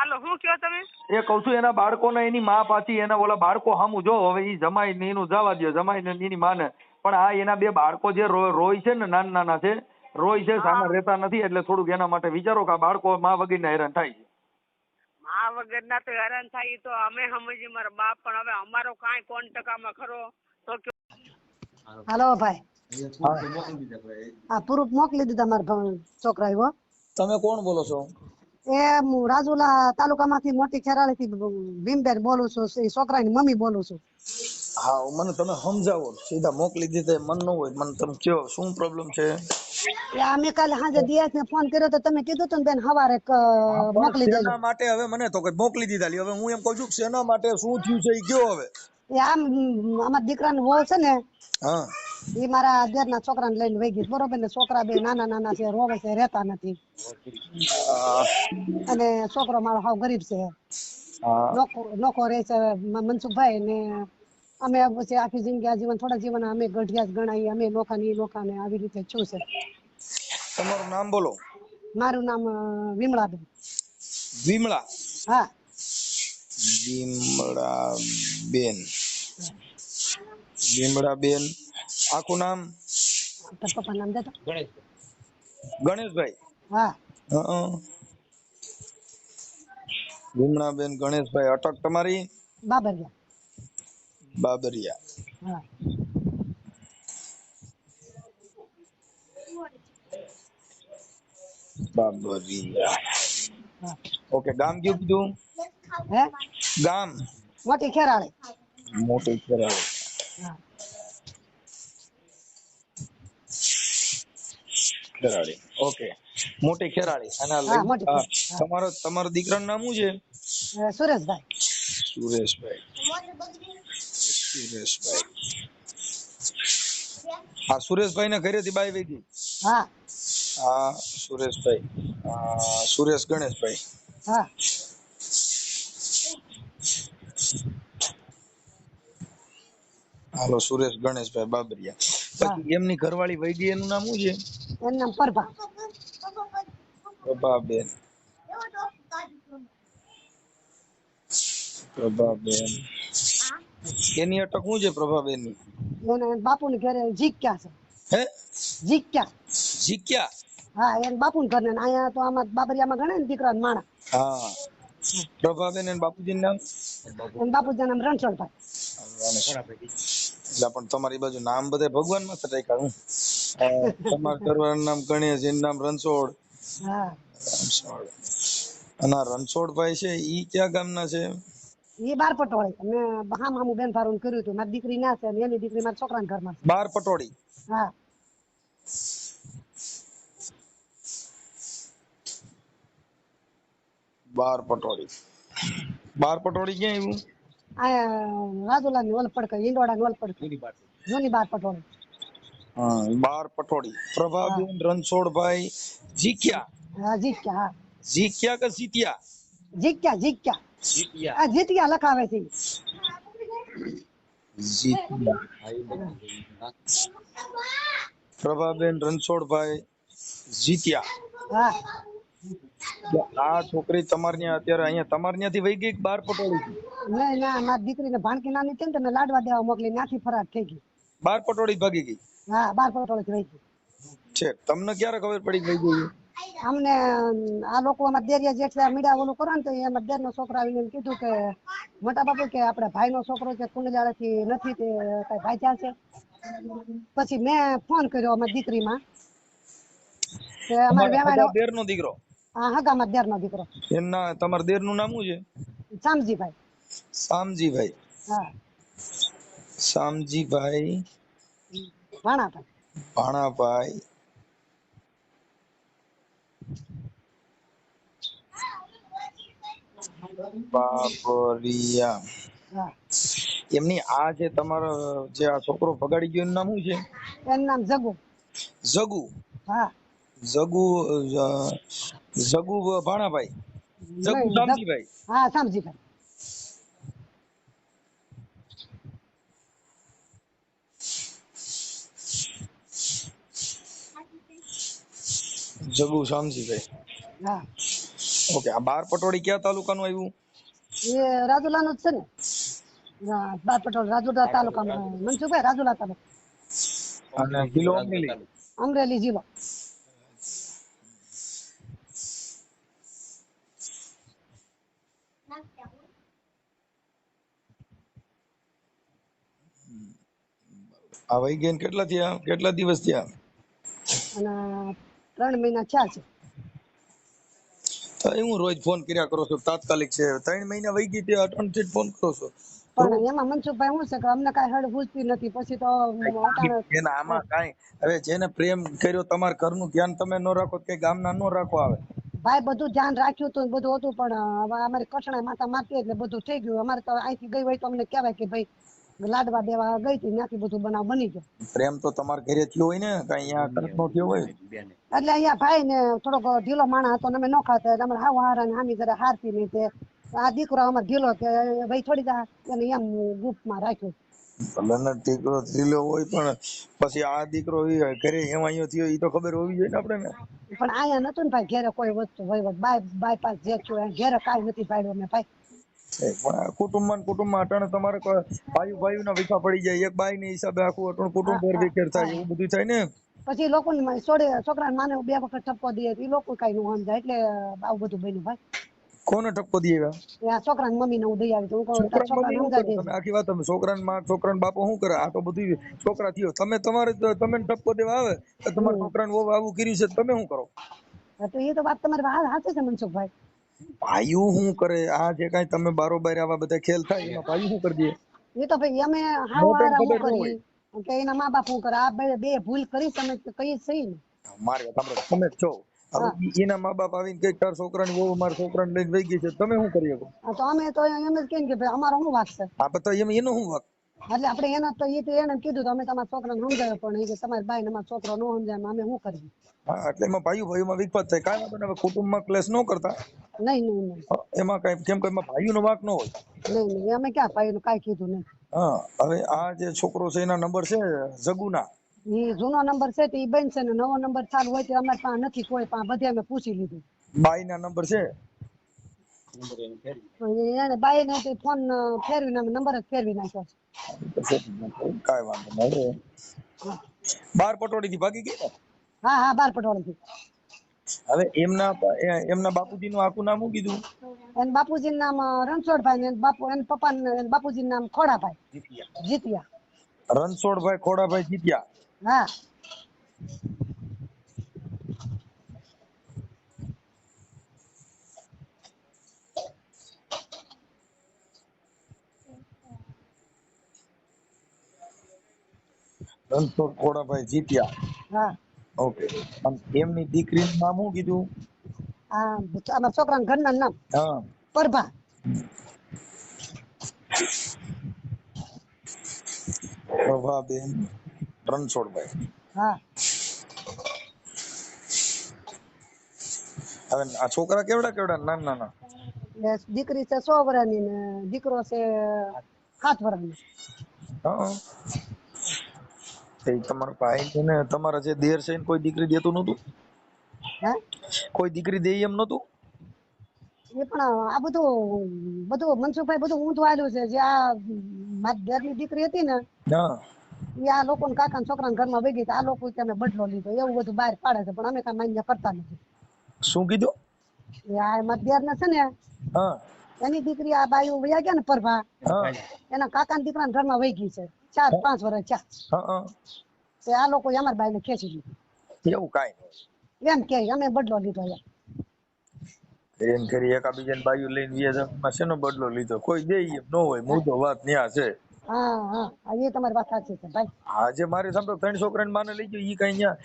હાલો શું કયો તમે? એ કહું છું એના બાળકોને એની માં પાછી એના ઓલા બાળકો સામું જો હવે ઈ જમાઈ ને એનું જવા દ્યો જમાઈ ને એની માને. પણ આ એના બે બાળકો જે રોય છે ને નાના નાના છે રોય છે સામે રહેતા નથી એટલે થોડુંક એના માટે વિચારો કે આ બાળકો માં વગર હેરાન થાય છે. માં વગર ના તો હેરાન થાય તો અમે સમજી મારા બાપ પણ હવે અમારો કાંઈ ટકા આમાં ખરો? તો કયો હાલો ભાઈ. હા. પ્રૂફ મોકલી દીધા મારા છોકરા આવ્યો તમે કોણ બોલો છો? એ હું રાજુલા તાલુકામાંથી મોટી ખેરાળીથી ભીમબેન બોલું છું એ છોકરાની મમ્મી બોલું છું હા મને તમે સમજાવો સીધા મોકલી દીધા મન ન હોય મને તમે કયો શું પ્રોબ્લેમ છે એ અમે કાલે સાંજે દિયાસ ને ફોન કર્યો તો તમે કીધું તું બેન હવારે મોકલી દેજો માટે હવે મને તો કઈ મોકલી દીધા. હવે હું એમ કહું છું કે શેના માટે શું થયું છે એ કયો હવે એ આમ અમારા દીકરાનો વહુ છે ને હા એ મારા છોકરા છોકરાને લઈને વહી ગઈ. બરોબર ને? છોકરા બે નાના નાના છે રોવે છે રહેતા નથી. અને છોકરો મારો હાવ ગરીબ છે. નોખો રહે છે મનસુખભાઈ ને અમે પછી આખી જિંદગી આજીવન થોડા જીવન અમે ગઢિયા જ ગણાઈએ. અમે નોખા ને ઈ ને આવી રીતે છું છે. તમારું નામ બોલો. મારું નામ વિમળા વિમળાબેન. વિમળા? હા. વિમળા બેન વિમળા બેન આખું નામ તાર પપ્પા નામ દેતો ગણેશભાઈ હા હં. વિમળાબેન ગણેશભાઈ અટક તમારી। બાબરિયા। બાબરિયા। હા। બાબરિયા। હા। ઓકે ગામ કયું કીધું? હે? ગામ? મોટી ખેરાળી. મોટી ખેરાળુ. ખેરાળી. ઓકે. મોટી ખેરાળી. અને. તમારો તમારા દીકરાનું નામ શું છે? સુરેશભાઈ. સુરેશભાઈ. સુરેશભાઈ. હા સુરેશભાઈ ના ઘરેથી બાઈ વઈ ગઈ. હા. હા સુરેશભાઈ. આ, સુરેશ ગણેશભાઈ. હા. હાલો સુરેશ ગણેશભાઈ બાબરિયા. પછી એમની ઘરવાળી વઈ એનું નામ શું છે? એનું નામ પરભા. પ્રભાબેન. પ્રભાબેન. એની અટક શું છે પ્રભાબેનની બાપુ ની ઘરે જીક્યા છે. હે? જીક્યા. જીક્યા? હા એને બાપુ ઘર ને અહીંયા તો આમાં બાબરિયામાં ગણે ને દીકરા ને માણા. હા. પ્રભાબેન અને બાપુજી નામ? બાપુજી નામ રણછોડભાઈ. એટલે પણ તમારી બાજુ નામ બધા ભગવાનમાં રાખ્યા હું. તમારા ઘરવાળાનું નામ ગણેશ એનું નામ રણછોડ. રણછોડ. અને રણછોડભાઈ છે ઈ ક્યાં ગામના છે? એ બાર પટોળી. મેં હામ હામું બેન થારું કર્યું હતું. મારી દીકરી ના છે અને એની દીકરી મારા છોકરાના ઘરમાં બાર પટોળી. હા. બાર પટોળી. બાર પટોળી ક્યાં આવ્યું આ રાજુલા ની ઓલ પડકે ઈંડોળા ની ઓલ પડકે જૂની બાર પટોળી બાર પટોળી પ્રભાબેન રણછોડભાઈ જીક્યા હા જીત્યા હા જીક્યા કે જીત્યા જીત્યા જીત્યા આ જીત્યા લખાવે છે પ્રભાબેન રણછોડભાઈ જીત્યા હા આ છોકરી તમારે ત્યાં અત્યારે અહીંયા તમારે ત્યાંથી વહી ગઈ બાર પટોળી ના ના મારી દીકરીને ભાણકી નાની હતી ને તો લાડવા દેવા મોકલી ત્યાંથી ફરાર થઈ ગઈ. બાર પટોળી ભાગી ગઈ? હા બાર પટોળી રહી ગઈ. છે તમને ક્યારે ખબર પડી ગઈ ગઈ અમને આ લોકો અમાર દેરિયા જેઠ મીડા ઓલું કરો ને તો એમાં દેર નો છોકરો આવીને એમ કીધું કે મોટા બાપુ કે આપડે ભાઈ નો છોકરો છે કુંડલાળા થી નથી તે કઈ ભાઈ ચાલશે છે? પછી મેં ફોન કર્યો અમારી દીકરીમાં કે અમારે વેવાડો દેર નો દીકરો. હા હગા દેર નો દીકરો. એમના તમારા દેરનું નામ શું છે? શામજીભાઈ. શામજીભાઈ. હા. શામજીભાઈ. ભાણાભાઈ ભાણાભાઈ બાબરિયા. એમની આ જે તમારો જે આ છોકરો ભગાડી ગયો એનું નામ શું છે? એનું નામ જગુ. જગુ. હા. જગુ જગુ ભાણાભાઈ. જગુ શામજીભાઈ. હા શામજીભાઈ. જગુ શામજીભાઈ. હા. ઓકે આ બાર પટોળી કયા તાલુકાનું આવ્યું? એ રાજુલાનું જ છે ને. બાર પટોળ રાજુલા તાલુકામાં મનસુખભાઈ રાજુલા તાલુકા. અને જિલ્લો અમરેલી? અમરેલી જિલ્લો. આ વહી ગયા કેટલા થયા? કેટલા દિવસ થયા? અને ત્રણ મહિના થયા છે. હું રોજ ફોન કર્યા કરો છો તાત્કાલિક છે. ત્રણ મહિના વહી ગઈ ત્યાં જ ફોન કરો છો. પણ એમાં મનસુખભાઈ શું છે કે અમને કાંઈ હળ ભૂલતી નથી. પછી તો એના આમાં કાંઈ. હવે જેને પ્રેમ કર્યો તમાર ઘરનું ધ્યાન તમે ન રાખો કે ગામના ન રાખો આવે. ભાઈ બધું ધ્યાન રાખ્યું હતું બધું હતું પણ હવે કઠણા માતા મારતી એટલે બધું થઈ ગયું. અમારે તો અહીંથી ગઈ હોય તો અમને કહેવાય કે ભાઈ લાડવા દેવા ગઈ હતી ત્યાંથી બધું બનાવ બની ગયો. પ્રેમ તો તમારા ઘરે થયો હોય ને કઈ અહીંયા તરત થયો હોય? એટલે અહીંયા ભાઈ ને થોડોક ઢીલો માણસ હતો અમે ન ખાતા એટલે અમારે હાવ હારા ને હામી જરા હારતી નહીં તે. આ દીકરો અમારે ઢીલો કે ભાઈ થોડી દા એને એમ માં રાખ્યો. ભલે દીકરો થયેલો હોય પણ પછી આ દીકરો ઘરે એમ અહીંયા થયો એ તો ખબર હોવી જોઈએ ને આપણે ને પણ અહીંયા નતું ને ભાઈ ઘેરે કોઈ વસ્તુ હોય બાય બાયપાસ જે છું એ ઘેરે કાંઈ નથી પાડ્યું અમે ભાઈ. કુટુંબમાં કુટુંબમાં અટાણે તમારે ભાઈ ભાઈ ના વિખા પડી જાય. એક બાઈ ની હિસાબે આખું અટણ કુટુંબ વેર વિખેર થાય એવું બધું થાય ને? પછી લોકોને મ- છોડે છોકરા માને બે વખત ઠપકો દે એ લોકો કઈ નું સમજાય. એટલે આવું બધું બન્યું ભાઈ. કોને ઠપકો દે એવા? આવી તો છોકરા મમ્મી સમજાવી કરે? દેજે તમે? આખી વાત તમે. છોકરાને માં છોકરાને બાપો શું કરે? આ તો બધું છોકરા થયો. તમે તમારે તમે ઠપકો દેવા આવે? તો તમારા છોકરાને ને આવું કર્યું છે તમે શું કરો? તો એ તો વાત તમારી વાત સાચી છે મનસુખભાઈ. ભાઈઓ શું કરે? આ જે કઈ તમે બારોબાર આવા બધા ખેલ થાય એમાં ભાઈઓ શું કરી દે? એ તો ભાઈ અમે હાવ મોટાને હારા ખબર હું ન કરી કે એના મા બાપ શું કરે? આ બે બે ભૂલ કરી તમે કઈ સહી ને. મારે વાત તમે છો. એના મા બાપ આવીને કંઈક તાર છોકરાની વહુ મારા છોકરાને લઈને વહી ગઈ છે. તમે શું કરી શકો? તો અમે તો એમ જ કે ભાઈ અમારો શું વાક છે? આ બધા એમ એનો શું વાંક? એટલે આપણે એના તો એ તો એને કીધું તો અમે તમારા છોકરાને સમજાવ્યો પણ એ કે તમારી ભાઈ ને અમારો છોકરો ન સમજાય અમે શું કરીએ? હા એટલે એમાં ભાઈઓ ભાઈઓમાં વિખવાદ થાય. કાંઈ વાંધો હવે કુટુંબમાં ક્લેશ ન કરતા. નહીં નહીં નહીં. એમાં કાંઈ કેમ કે એમાં ભાઈઓનો વાંક ન હોય. નહીં નહીં અમે ક્યાં ભાઈ નું કાંઈ કીધું નહીં. હા હવે આ જે છોકરો છે એના નંબર છે જગુના. એ જૂનો નંબર છે તો એ બેન છે ને નવો નંબર ચાલુ હોય તો અમારે પાસે નથી કોઈ પાસે બધે અમે પૂછી લીધું. બાઈના નંબર છે? એને બાઈ ને તે ફોન ફેરવીને અમે નંબર જ ફેરવી નાખ્યો છે. વાંધો નહીં બાર પટોળી થી ભાગી ગઈ ને? હા હા બાર પટોળી હવે એમના એ- એમના બાપુજી નું આખું નામ શું કીધું? એન બાપુજી નામ રણછોડભાઈ ને બાપુ એને પપ્પા ને બાપુજી નામ ખોડાભાઈ. જીતિયા. રણછોડભાઈ ખોડાભાઈ જીત્યા? હા. રણછોડ ખોડાભાઈ જીત્યા. હા. ઓકે. એમની દીકરીનું નામ શું કીધું? આ આમાં છોકરાના ઘરના નામ હા. પરભા. પ્રભાબેન રણછોડભાઈ. હા. હવે આ છોકરા કેવડા કેવડા? નાના નાના. દીકરી છે સો વર્ષની ને દીકરો છે સાત વર્ષની હા. એ તમારો ભાઈ છે ને તમારા જે દેર છે કોઈ દીકરી દેતું નતું કોઈ દીકરી દે એમ નતું એ પણ આ બધું બધું મનસુખભાઈ બધું ઊંધું આલ્યું છે જે આ મારી દેરની દીકરી હતી ને એ આ લોકો કાકા છોકરા ઘરમાં તો આ લોકો તમે બદલો લીધો એવું બધું બહાર પાડે છે પણ અમે કઈ માન્ય કરતા નથી. શું કીધું? મારી દેર ને છે ને એની દીકરી આ બાયું વયા ગયા ને પરભા એના કાકા દીકરા ઘરમાં વહી ગઈ છે. ચાર પાંચ વર્ષ ચાર તે આ લોકો અમાર બાઈ ને ખેંચી લીધી એવું કાંઈ નહીં. એમ કે અમે બદલો લીધો એમ એમ કરી એકાબીજાને બાયું લઈને વ્યા જવામાં શેનો બદલો લીધો? કોઈ દે એમ. ન હોય મુદ્દો વાત ન્યા છે. હા હા. એ તમારી વાત સાચી છે ભાઈ. આજે મારે સમજો ત્રણ છોકરાને માને લઈ ગયો ઈ કઈ ન્યા.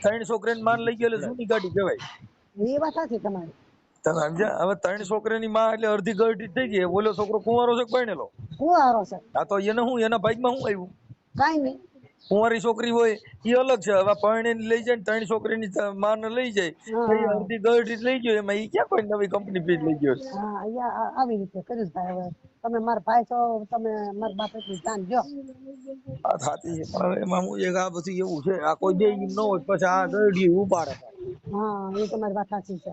ત્રણ છોકરાને માન લઈ ગયો એટલે જૂની ગાડી કહેવાય. એ વાત સાચી તમારી. સમજ્યા? હવે ત્રણ છોકરાની માં એટલે અડધી ગરડી થઈ ગઈ. ઓલો છોકરો કુંવારો છે પરણેલો કુવારો છે. આ તો એને શું એના ભાગમાં શું આવ્યું? કાંઈ નહીં. કુંવારી છોકરી હોય એ અલગ છે. હવે પરણીને લઈ જાય ને ત્રણ છોકરીની માને લઈ જાય. અડધી ગરડી લઈ ગયો. એમાં એ ક્યાં કોઈ નવી કંપની ફીટ લઈ ગયો? હા આવી રીતે કર્યું ભાઈ. હવે તમે મારા ભાઈ છો તમે મારા બાપ એટલું ધ્યાન દો આ થાતી છે. પણ એમાં હું એક આ બધું એવું છે. આ કોઈ દે ન હોય. પછી આ ગરડી ઉપાડે હા એ તમારી વાત સાચી છે.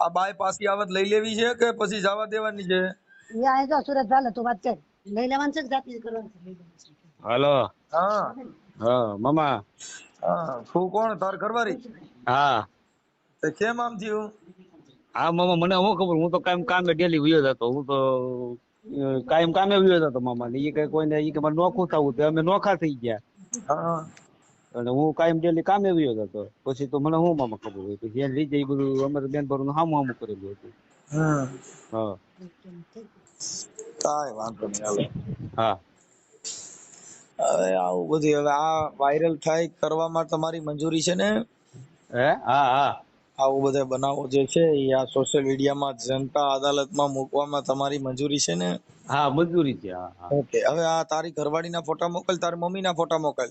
આ બાય પાછી આવત લઈ લેવી છે કે પછી જવા દેવાની છે? એ આ તો સુરત ચાલે તો વાત કર. લઈ લેવાનું છે કે જાતે કરવાનું છે? હેલો. હા. હા મામા. હા તું કોણ? તાર ઘરવારી હા. તે કેમ આમ થયું? હા મામા મને હું ખબર હું તો કાયમ કામે ડેલી વયો જતો. હું તો કાયમ કામે વયો જતો મામા. ને ઈ કઈ કોઈને ઈ કે મારે નોખું થવું તો અમે નોખા થઈ ગયા. હા. અને હું કાયમ ડેલી કામે વયો જતો પછી તો મને હું મામા ખબર હોય પછી એને લઈ જાય બધું અમારે બેન ભરું હામું હામું કરેલું હતું. હા. કાંઈ વાંધો નહીં હાલો. હા. હવે આવું બધું હવે આ વાયરલ થાય કરવામાં તમારી મંજૂરી છે ને? હે? હા હા. આવું બધા બનાવો જે છે એ આ સોશિયલ મીડિયામાં જનતા અદાલતમાં મૂકવામાં તમારી મંજૂરી છે ને? હા મંજૂરી છે ઓકે હવે આ તારી ઘરવાળીના ફોટા મોકલ તારી મમ્મીના ફોટા મોકલ.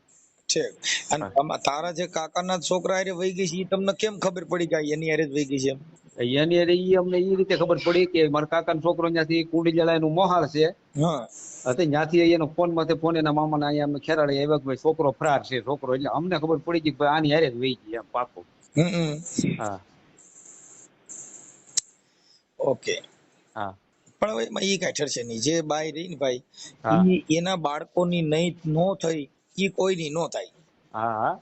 ઠીક અને તારા જે કાકાના છોકરા હારે વહી ગઈ છે એ તમને કેમ ખબર પડી કે એની હારે જ વહી ગઈ છે? એની હારે એ અમને એ રીતે ખબર પડી કે મારા કાકાનો છોકરો ત્યાંથી કુંડી જળાયનું મોહાળ છે. હા. ત્યાંથી એનો ફોનમાંથી ફોન એના મામાના અહીંયા અમે ખેરાડે આવ્યા કે ભાઈ છોકરો ફરાર છે છોકરો. એટલે અમને ખબર પડી ગઈ કે ભાઈ આની હારે જ વહી ગઈ એમ પાકો. હા. ઓકે. હા. પણ હવે એમાં એ કાંઈ ઠરશે નહીં જે બાય રહી ને ભાઈ. એના બાળકોની નહીં નો થઈ. ઈ કોઈની નો થાય. હા હા.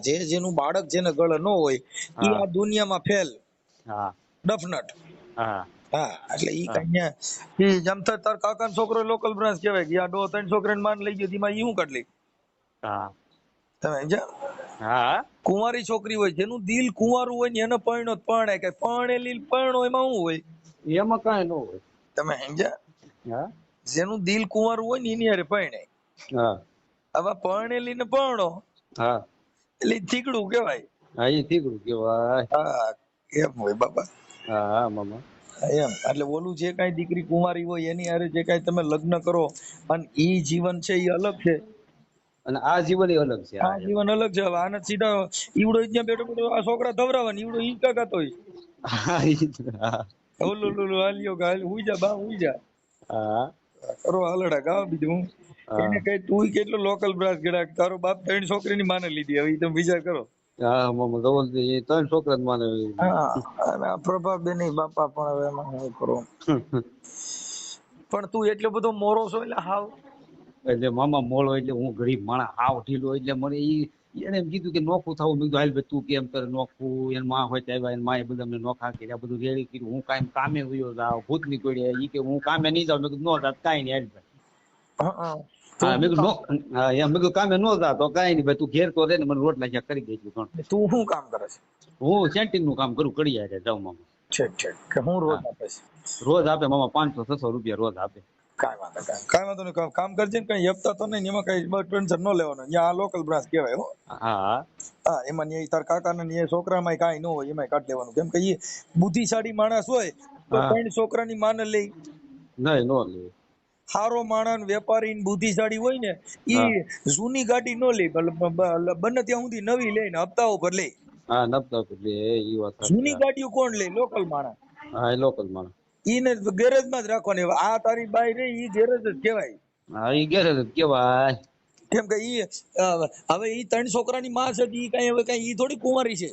જે જેનું બાળક જેને ગળે નો હોય ઈ આ દુનિયામાં ફેલ. હા. ડફનટ. હા. હા એટલે ઈ કન્યા ઈ જમતા તાર કાકાનો છોકરો લોકલ બ્રાન્ચ કહેવાય કે આ ડો ત્રણ છોકરાને માન લઈ ગયો તેમાં ઈ હું કાઢલી હા. તમે સમજ્યા? હા કુંવારી છોકરી હોય જેનું દિલ કુંવારું હોય ને એને પરણો પરણે કે પરણેલી પરણો એમાં શું હોય? એમાં કાંઈ ન હોય. તમે સમજ્યા? હા. જેનું દિલ કુંવારું હોય ને એની હારે પરણે હા. હવે પરણેલી ને પરણો હા. એટલે થીગડું કહેવાય. હા એ ઠીકડું કેવાય હા એમ હોય બાબા? હા હા મામા. એમ. એટલે ઓલું જે કાંઈ દીકરી કુંવારી હોય એની હારે જે કાંઈ તમે લગ્ન કરો અને ઈ જીવન છે એ અલગ છે. અને આ જીવન ય અલગ છે આ જીવન. અલગ છે. હવે આને સીધા ઈવડો ત્યાં બેઠો બેઠો આ છોકરા ધવરાવા ઈવડો ઈ કાકાતો હોય? ઓલું ઓલું હાલ્યો ગાલ હુઈ જા બા હુઈ જા. હા. કરો હાલડા ગાવ બીજું. એને કઈ તું કેટલો લોકલ બ્રાસ ગડા તારો બાપ ત્રણ છોકરીની માને લીધી. હવે તમે વિચાર કરો. હા મામા ધવલ એ ત્રણ છોકરા જ માને હા પ્રભા પ્રભાબેન બાપા પણ હવે એમાં હું કરો. પણ તું એટલો બધો મોરો છો એટલે હાવ. એટલે મામા મોળો એટલે હું ગરીબ માણસ હાવ ઢીલો એટલે મને ઈ એને એમ કીધું કે નોખું થવું. મેં કીધું હાલ ભાઈ તું કેમ કરે નોખું? એનમાં હોય ત્યાં એન માએ બધા અમને નોખા કર્યા બધું રેડી કર્યું. હું કાંઈ કામે વયો જાવ ભૂત નીકળ્યા ઈ કે હું કામે નહીં જાઉં. મેં કીધું નો જાત કાંઈ નહીં હાલ ભાઈ. મેં કીધું હા એમ મેં કીધું કામે નો જા તો કાંઈ નહીં ભાઈ તું ઘેર તો રે ને મને રોટલા જ્યાં કરી દેજો ઘણ તું શું કામ કરે છે? હું સેન્ટિંગનું કામ કરું કડી હારે જાઉં મામા ઠીક ઠીક કે હું રોજ આપે છે? રોજ આપે મામા પાંચસો છસો રૂપિયા રોજ આપે. કાંઈ વાંધો કાંઈ કાંઈ વાંધો નહીં કામ- કરજે ને કઈ હપ્તા તો નહીં એમાં કઈ ટેન્શન ન લેવાનું. અહીંયા આ લોકલ બ્રાન્ચ કહેવાય હો. હા. હા એમાં ન્યાય તાર કાકા ને છોકરામાં કાંઈ ન હોય એમાં કાઢી લેવાનું. કેમ કે એ બુદ્ધિશાળી માણસ હોય તો. ત્રણ છોકરાની માને લે. નહીં નો લે. હારો માણસ વેપારી બુદ્ધિશાળી હોય ને ઈ જૂની ગાડી નો લે બને ત્યાં સુધી નવી લે ને હપ્તા લે. હા એટલે ઈ વાત જૂની ગાડીઓ કોણ લે? લોકલ માણસ. હા એ લોકલ માણસ. ઈને ગેરેજમાં જ રાખવાની આ તારી બાઈ રે ઈ ગેરેજ જ કહેવાય. હા ઈ ગેરેજ જ કેવાય કેમ કે ઈ હવે ઈ ત્રણ છોકરાની માં છે ઈ કઈ હવે કઈ ઈ થોડી કુંવારી છે.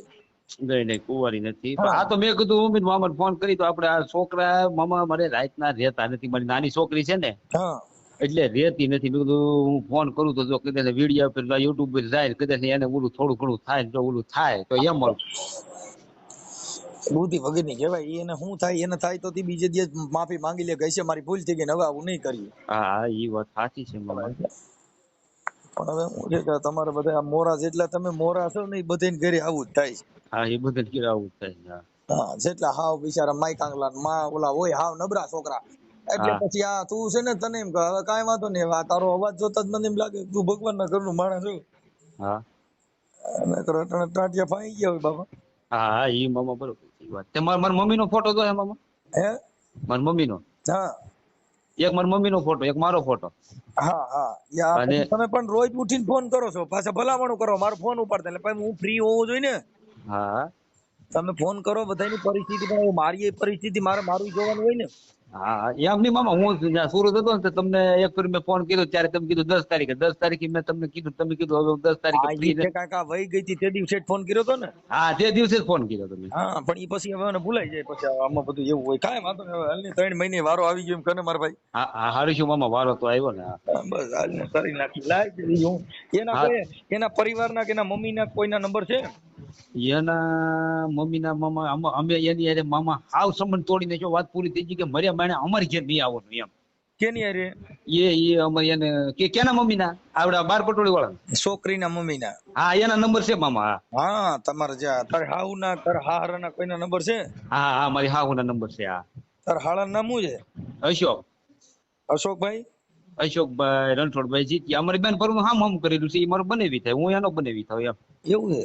નહીં નહીં કુંવારી નથી. આ તો મેં કીધું ઉમેદ મામાને ફોન કરી તો આપણે આ છોકરા મામા મારે રાતના રહેતા નથી. મારી નાની છોકરી છે ને એટલે રહેતી નથી. મેં કીધું હું ફોન કરું તો જો કદાચ વીડિયો પર યુટ્યુબ પર જાય કદાચ એને ઓલું થોડું ઘણું થાય જો ઓલું થાય તો એમ મળું બુદ્ધિ વગરની કહેવાય. એને શું થાય? એને થાય તો બીજે દિવસ માફી માંગી લે કહેશે મારી ભૂલ થઈ ગઈ હવે આવું નહીં કર્યું હા એ વાત સાચી છે મામા. પણ હવે હું છે કે તમારે બધા આ મોરા જેટલા તમે મોરા છો ને એ બધાને ઘરે આવું જ થાય છે. હા એ બધે ઘરે આવું જ થાય છે. હા. જેટલા હાવ બિચારા માઈ કાંગલા માં ઓલા હોય હાવ નબરા છોકરા. એટલે પછી આ તું છે ને તને એમ કે હવે કાંઈ વાંધો નહીં આ તારો અવાજ જોતા જ મને એમ લાગે તું ભગવાનના ઘરનું માણસ છું હા. તો અટાણે ટાંટિયા ફાઈ ગયા હોય બાપા. હા હા ઈ મામા બરોબર છે વાત. તે મારા મમ્મી નો ફોટો તો હે મામા. હે? માર મમ્મી નો હા. એક મારી મમ્મી નો ફોટો એક મારો ફોટો. હા હા. તમે પણ રોજ ઉઠીને ફોન કરો છો. પાછા ભલામણું કરો. મારો ફોન ઉપાડતા એટલે પછી હું ફ્રી હોવો જોઈએ ને. હા. તમે ફોન કરો બધાની પરિસ્થિતિ પણ મારી એ પરિસ્થિતિ મારે મારું જોવાનું હોય ને. હા એમ નહીં મામા હું જ્યાં સુરત હતો ને તમને એક ફરી મેં ફોન કર્યો ત્યારે તમે કીધું દસ તારીખે. દસ તારીખે મેં તમને કીધું તમે કીધું હવે દસ તારીખે. કાકા વહી ગઈ હતી તે દિવસે જ ફોન કર્યો હતો ને? હા તે દિવસે જ ફોન કર્યો તમે. હા પણ ઈ પછી હવે ભૂલાઈ જાય પછી આમાં બધું એવું હોય. કાંઈ વાંધો નહીં હાલની ત્રણ મહિને વારો આવી ગયો એમ કને મારા ભાઈ. હા હા હારું શું મામા વારો તો આવ્યો ને બસ હાલને કરી નાખી. દીધી હું. એના એના પરિવારના કે એના મમ્મીના કોઈના નંબર છે? એના મમ્મીના મામા અમે એની અરે મામા હાવ સંબંધ તોડીને જો વાત પૂરી થઈ ગઈ કે મર્યા માણે અમારી ઘેર નહીં આવવાનું એમ. કેની અરે એ એ અમારે એને કે કેના મમ્મીના? આવડા બાર પટોળી વાળા છોકરીના મમ્મીના. હા એના નંબર છે મામા હા. હા તમારે જ્યાં તાર હાઉના તાર હાહરાના કોઈના નંબર છે? હા હા મારી હાહુના નંબર છે હા. તાર હાળા નામ શું છે? અશોક. અશોકભાઈ? અશોકભાઈ રણછોડભાઈ જીત્યા અમારી બેન ફરું હામ હામ કરેલું છે એ મારું બનેવી થાય હું એનો બનેવી થાય એમ. એવું છે?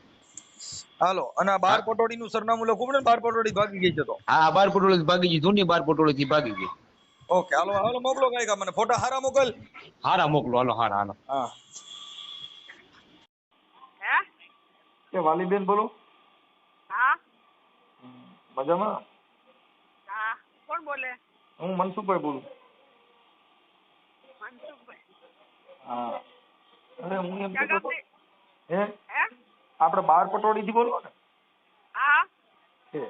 હાલો અને બાર બાર પટોળીનું સરનામું લખવું પડે બાર પટોળી ભાગી ગઈ છે તો. હા બાર પટોળી ભાગી ગઈ જૂની બાર પટોળી થી ભાગી ગઈ. ઓકે હાલો હાલો મોકલો કાંઈક મને ફોટા હારા મોકલ. હારા મોકલો હાલો હારા હાલો. હા. કે વાલીબેન બોલો. હા. મજામાં? હા કોણ બોલે? હું મનસુખભાઈ બોલું. મનસુખભાઈ. હા. અરે હું એમ હે? આપણે બાર પટોળી થી બોલો ને. હા. છે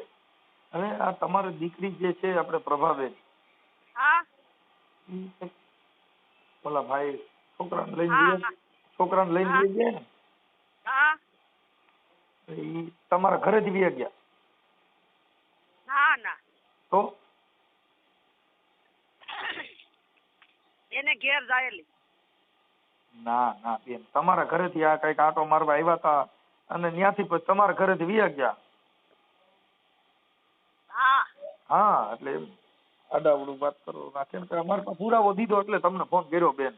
અને આ તમારી દીકરી જે છે આપણે પ્રભાબેન. હા. ઓલા ભાઈ છોકરાને લઈને છોકરાને લઈને. વહી ગયા ને. હા. તમારા ઘરેથી વહી ગયા? ના ના. તો? એને ઘેર જાયેલી. ના ના બેન. તમારા ઘરેથી આ કંઈક આટો મારવા આવ્યા હતા અને ત્યાંથી પછી તમારા ઘરેથી વિયા ગયા. હા. હા એટલે એમ. આડાવડું વાત કરો. ના ને કે અમારે પાસે પુરાવો દીધો એટલે તમને ફોન કર્યો બેન.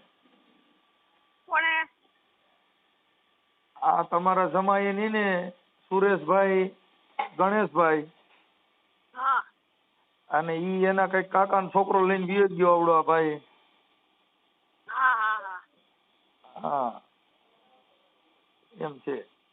આ તમારા જમાઈ ની ને સુરેશભાઈ ગણેશભાઈ. હા. અને ઈ એના કંઈક કાકાનો છોકરો લઈને વિયો ગયો આવડો આ ભાઈ. હા હા હા. હા. એમ છે.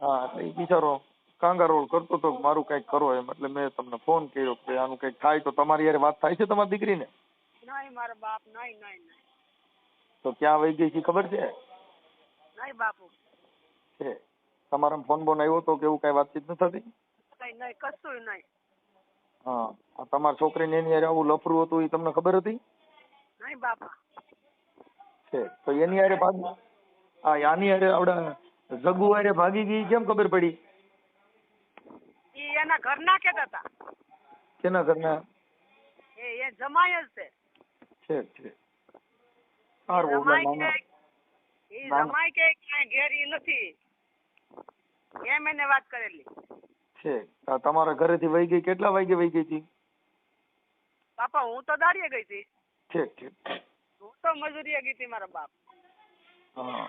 હા એ બિચારો કાંગારોળ કરતો તો મારું કંઈક કરો એમ. એટલે મેં તમને ફોન કર્યો કે આનું કંઈક થાય તો તમારી યાર વાત થાય છે તમારી દીકરીને? નહીં મારા બાપ નહીં નહીં તો ક્યાં વહી ગઈ છે ખબર છે? નહીં બાપુ. છે. તમારા ફોન બોન આવ્યો તો કે એવું કઈ વાતચીત નથી થતી? નહીં નહીં કશું નહીં. હા તમાર તમારી છોકરીને એની હારે આવું લફરું હતું એ તમને ખબર હતી? નહીં બાપા. છે. તો એની હારે ભાગ હા આની હારે આવડા જગુ હારે ભાગી ગઈ કેમ ખબર પડી? એ એના ઘરના કહેતા હતા કેના ઘરના? એ એ જમાય જ છે. છે છે. સારું જમાય એ જમાય કે કાંઈ ઘેરી નથી. એમ એને વાત કરેલી. છે. તમારા ઘરેથી વહી ગઈ કેટલા વાગે વહી ગઈ હતી? બાપા હું તો દાડીએ ગઈ હતી. ઠીક ઠીક હું તો મજૂરીએ ગઈ હતી મારા બાપ. હા.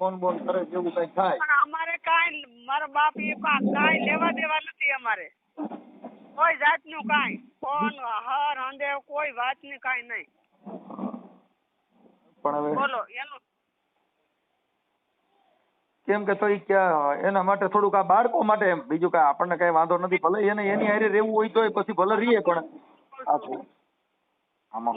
ફોન બોન કરે જેવું કઈ થાય? પણ અમારે કાંઈ મારા બાપ એ લેવા દેવા નથી અમારે. કોઈ જાતનું કાંઈ. ફોન હર હંદે કોઈ વાતની કાંઈ નહીં. પણ હવે બોલો એનું. કેમ કે તો એ ક્યાં એના માટે થોડુંક આ બાળકો માટે એમ. બીજું કાંઈ આપણને કઈ વાંધો નથી ભલે એને એની હારે રહેવું હોય તો પછી ભલે રહીએ પણ આમાં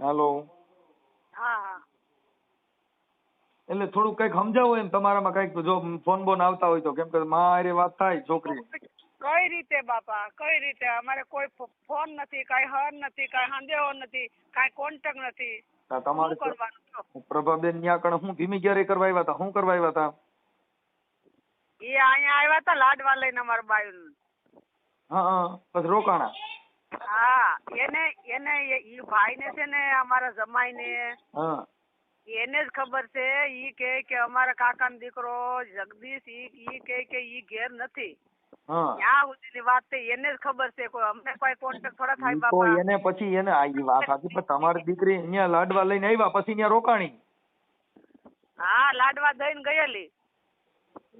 હાલો. એટલે થોડું કંઈક સમજાવો એમ તમારામાં કંઈક જો ફોન બોન આવતા હોય તો કેમ કે માં વાત થાય છોકરી. કઈ રીતે બાપા? કઈ રીતે? અમારે કોઈ ફોન નથી કઈ હર નથી કઈ સંદેહો નથી કઈ કોન્ટેક્ટ નથી. તમારે પ્રભાબેન ન્યા કણ હું ધીમી ક્યારે કરવા આવ્યા હતા શું કરવા આવ્યા હતા એ અહીંયા આવ્યા હતા લાડવા લઈને અમારા બાયુ હા હા. બસ રોકાણા. હા એને એને ઈ ભાઈ ને છે ને અમારા જમાઈ ને એને જ ખબર છે ઈ કે કે અમારા કાકા દીકરો જગદીશ ઈ ઈ કે કે ઈ ઘેર નથી. ત્યાં સુધીની વાત છે એને જ ખબર છે કોઈ અમને કોઈ કોન્ટેક્ટ થોડા થાય ઈ તો એને પછી એને આ વાત સાચી પણ તમારી દીકરી અહીંયા લાડવા લઈને આવ્યા પછી ત્યાં રોકાણી. હા લાડવા દઈને ગયેલી.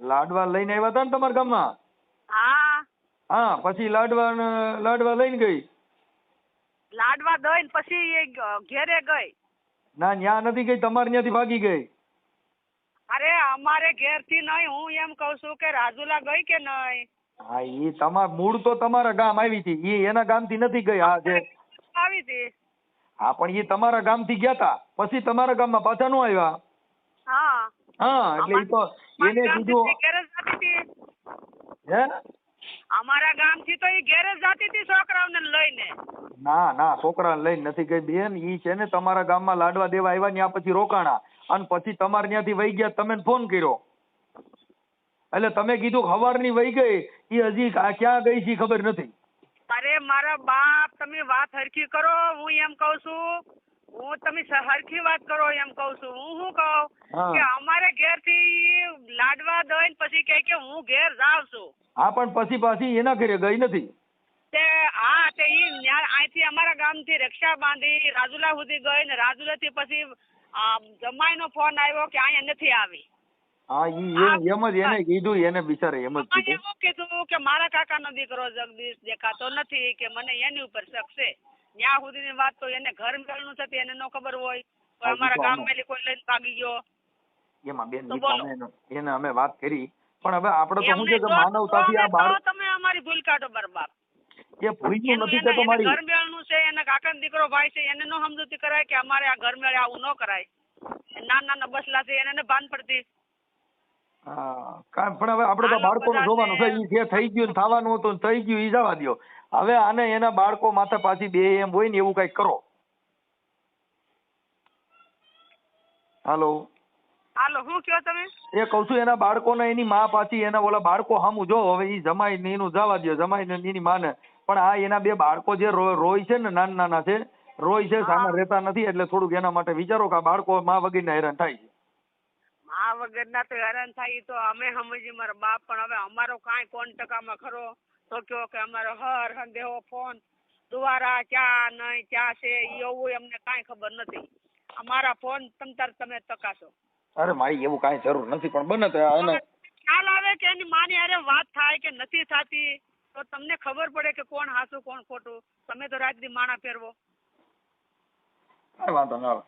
લાડવા લઈને આવ્યા હતા ને તમારા ગામમાં? હા હા પછી લાડવા લાડવા લઈને ગઈ. લાડવા દઈ પછી એ ઘેરે ગઈ. ના ન્યા નથી ગઈ તમારે ત્યાંથી ભાગી ગઈ. અરે અમારે ઘેરથી નહીં હું એમ કઉ છું કે રાજુલા ગઈ કે નહીં? હા એ તમાર મૂળ તો તમારા ગામ આવી હતી. એ એના ગામથી નથી ગઈ હા જે આવી હતી. હા પણ એ તમારા ગામથી ગયા તા. પછી તમારા ગામમાં પાછા નો આવ્યા. હા. હા એટલે એ તો એને કીધું હે? અમારા ગામથી તો એ ઘેરે જતી હતી છોકરાઓને લઈને. ના ના છોકરા લઈને નથી ગઈ. બેન ઈ છે ને તમારા ગામમાં લાડવા દેવા આવ્યા ત્યાં પછી રોકાણા. અને પછી તમારે ત્યાંથી વહી ગયા તમે ફોન કર્યો. એટલે તમે કીધું ખબર હવારની વહી ગઈ. ઈ હજી ક્યાં ગઈ છે ખબર નથી. અરે મારા બાપ તમે વાત હરખી કરો હું એમ કઉ છું. હું તમે સરખી વાત કરો એમ કઉ છું. હું શું કહું? કે અમારે ઘેરથી લાડવા દઈ પછી કહે કે હું ઘેર જાઉં છું. હા પણ પછી પાછી એના ઘરે ગઈ નથી. તે હા તે ઈ અહીંથી અમારા ગામથી રક્ષા બાંધી રાજુલા સુધી ગઈ ને રાજુલા થી પછી જમાઈ નો ફોન આવ્યો કે અહીંયા નથી આવી. હા ઈ એમ એમ જ એને કીધું એને બિચારે એમ જ કીધું. કીધું કે મારા કાકાનો દીકરો જગદીશ દેખાતો નથી કે મને એની ઉપર શક છે. ત્યાં સુધીની વાત તો એને ઘર મેળનું થતી એને ન ખબર હોય. અમારા ગામ મેલી કોઈ લઈને ભાગી ગયો. એમાં બેન એને અમે વાત કરી. પણ હવે આપણે તો શું છે કે માનવતાથી આ બાળક તમે અમારી ભૂલ કાઢો બરબાદ. એ ભૂઈનું નથી એને- તમારી ઘર ઘરમેળનું છે એને કાકા દીકરો ભાઈ છે એને નો સમજૂતી કરાય કે અમારે આ ઘર ઘરમેળે આવું ન કરાય. નાના નાના બસલા છે એને ભાન પડતી. હા પણ હવે આપણે તો બાળકો બાળકોને જોવાનું છે એ જે થઈ ગયું થવાનું હતું થઈ ગયું એ જવા દ્યો. હવે આને એના બાળકો માથે પાછી બે એમ હોય ને એવું કઈ કરો. હાલો. હાલો શું કયો તમે? એ કહું છું એના બાળકોને એની માં પાછી એના ઓલા બાળકો સામું જો હવે એ જમાઈ ને એનું જવા દ્યો જમાઈ ને એની માને. પણ આ એના બે બાળકો જે રોય છે ને નાના નાના છે રોય છે સામે રહેતા નથી એટલે થોડુંક એના માટે વિચારો કે આ બાળકો માં વગરના હેરાન થાય છે. મા વગર ના તો હેરાન થાય તો અમે સમજી મારા બાપ પણ હવે અમારો કાંઈ કોણ ટકામાં ખરો? તો કયો કે અમારો હર સંદેહો ફોન. દ્વારા ક્યાં નહીં ક્યાં છે એવું અમને કાંઈ ખબર નથી. અમારા ફોન તમ તમે તકાશો અરે મારી એવું કાંઈ જરૂર નથી પણ બને તો એને ખ્યાલ આવે કે એની માની અરે વાત થાય કે નથી થતી તો તમને ખબર પડે કે કોણ હાસું કોણ ખોટું. તમે તો રાત દી માણા પહેરવો. કાંઈ વાંધો ના આવે.